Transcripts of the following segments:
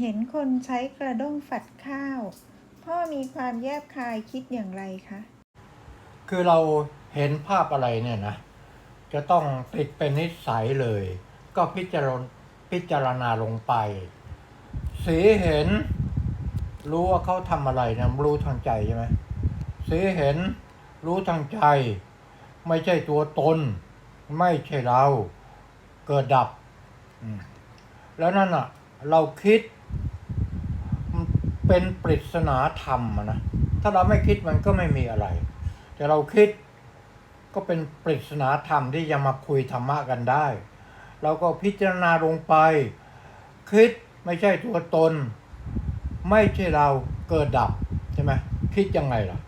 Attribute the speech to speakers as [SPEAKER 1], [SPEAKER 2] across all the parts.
[SPEAKER 1] เห็นคนใช้กระด้งฝัดข้าว พ่อมีความแยบคายคิดอย่างไรคะ
[SPEAKER 2] คือเราเห็นภาพอะไรเนี่ยนะ จะต้องติดเป็นนิสัยเลย ก็พิจารณพิจารณาลงไป สีเห็น รู้ว่าเขาทำอะไรนะรู้ทางใจใช่ไหมสีเห็น รู้ทางใจ ไม่ใช่ตัวตน ไม่ใช่เรา เกิดดับ แล้วนั่นอะ เราคิด เป็นปริศนาธรรมนะถ้าเราไม่คิดมันก็ไม่มีอะไร แต่เราคิดก็เป็นปริศนาธรรมที่จะมาคุยธรรมะกันได้ เราก็พิจารณาลงไป คิดไม่ใช่ตัวตน ไม่ใช่เราเกิดดับใช่ไหมคิดยังไงล่ะ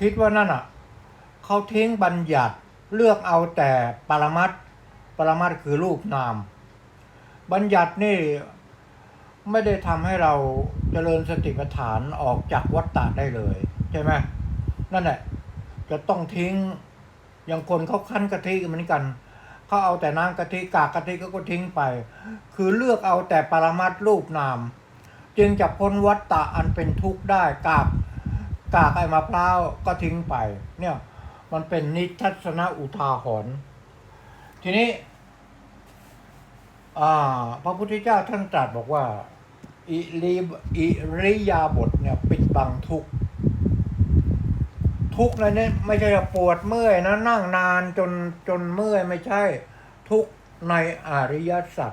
[SPEAKER 2] คิดว่านั่นอะเขาทิ้งบัญญัติเลือกเอาแต่ปรมัตปรมัตคือรูปนาม บัญญัตินี่ ไม่ได้ทำให้เราเจริญสติปัฏฐานออกจากวัฏฏะได้เลย ใช่ไหมนั่นแหละจะต้องทิ้งอย่างคนเขาคั้นกะทิเหมือนกันเขาเอาแต่น้ำกะทิกากกะทิก็ก็ทิ้งไป คือเลือกเอาแต่ปรมัตรูปนาม จึงจะพ้นวัฏฏะอันเป็นทุกข์ได้กากกากไอ้มะพร้าวก็ทิ้งไป เนี่ยมันเป็นนิทัศนอุทาหรณ์ทีนี้ พระพุทธเจ้าท่านตรัสบอกว่าอิริอิริยาบทเนี่ยปิดบังทุกทุกข์ในนี้ไม่ใช่ปวดเมื่อยนะนั่งนานจนจนเมื่อยไม่ใช่ ทุกในอริยสัจ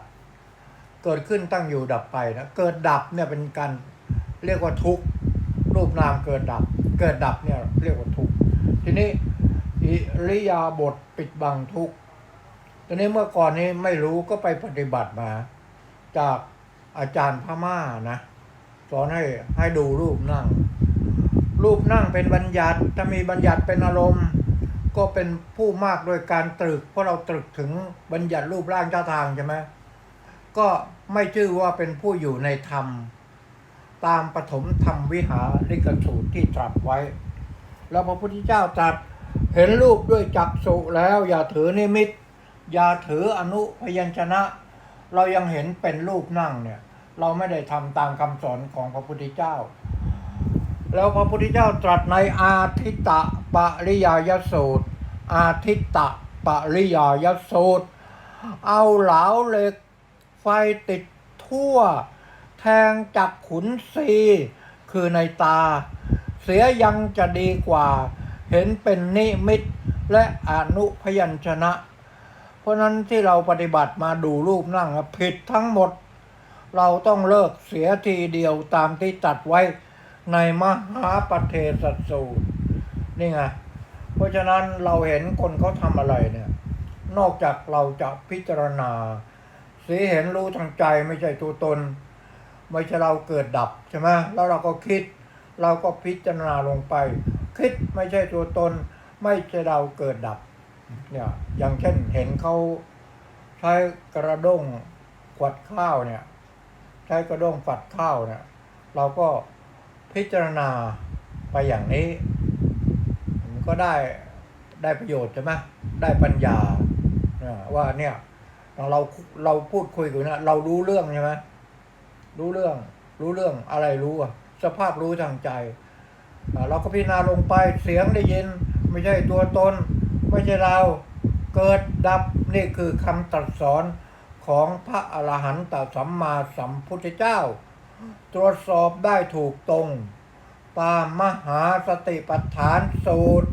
[SPEAKER 2] เกิดขึ้นตั้งอยู่ดับไปนะเกิดดับเนี่ยเป็นการเรียกว่าทุกรูปนามเกิดดับ เกิดดับเนี่ยเรียกว่าทุกทีนี้อิริยาบทปิดบังทุกข ตอนนี้เมื่อก่อนนี้ไม่รู้ก็ไปปฏิบัติมา จากอาจารย์พม่านะสอนให้ให้ดูรูปนั่ง รูปนั่งเป็นบัญญัติถ้ามีบัญญัติเป็นอารมณ์ ก็เป็นผู้มากโดยการตรึก เพราะเราตรึกถึงบัญญัติรูปร่างเจ้าทางใช่ไหมก็ไม่ชื่อว่าเป็นผู้อยู่ในธรรม ตามปฐมธรรมวิหาริกสูตรที่ตรัสไว้ แล้วพระพุทธเจ้าตรัสเห็นรูปด้วยจักษุแล้วอย่าถือนิมิต อย่าถืออนุพยัญชนะ เรายังเห็นเป็นรูปนั่งเนี่ย เราไม่ได้ทำตามคำสอนของพระพุทธเจ้า แล้วพระพุทธเจ้าตรัสในอาทิตตปริยายสูตร อาทิตตปริยายสูตร เอาเหลาเหล็ก ไฟติดทั่ว แทงจักขุนสีคือในตา เสียยังจะดีกว่า เห็นเป็นนิมิตและอนุพยัญชนะ ราะนั้นที่เราปฏิบัติมาดูรูปนั่งผิดทั้งหมด เราต้องเลิกเสียทีเดียวตามที่ตัดไว้ในมหาปเทศสูตรนี่ไงเพราะฉะนั้นเราเห็นคนเขาทำอะไรเนี่ย นอกจากเราจะพิจารณา สีเห็นรู้ทางใจไม่ใช่ตัวตน ไม่ใช่เราเกิดดับใช่ไหมแล้วเราก็คิด เราก็พิจารณาลงไป คิดไม่ใช่ตัวตน ไม่ใช่เราเกิดดับ เนี่ยอย่างเช่นเห็นเขาใช้กระด้งขวดข้าวเนี่ย ใช้กระด้งฝัดข้าวเนี่ย เราก็พิจารณาไปอย่างนี้มันก็ได้ได้ประโยชน์ใช่ไหมได้ปัญญาเนี่ยว่าเนี่ยเราเราพูดคุยกันนะเรารู้เรื่องใช่ไหมรู้เรื่อง รู้เรื่องอะไรรู้อะสภาพรู้ทางใจ เราก็พิจารณาลงไปเสียงได้ยิน ไม่ใช่ตัวตน ไม่ใช่เราเกิดดับนี่คือคำตรัสสอนของพระอรหันตสัมมาสัมพุทธเจ้า ตรวจสอบได้ถูกตรง ตามมหาสติปัฏฐานสูตร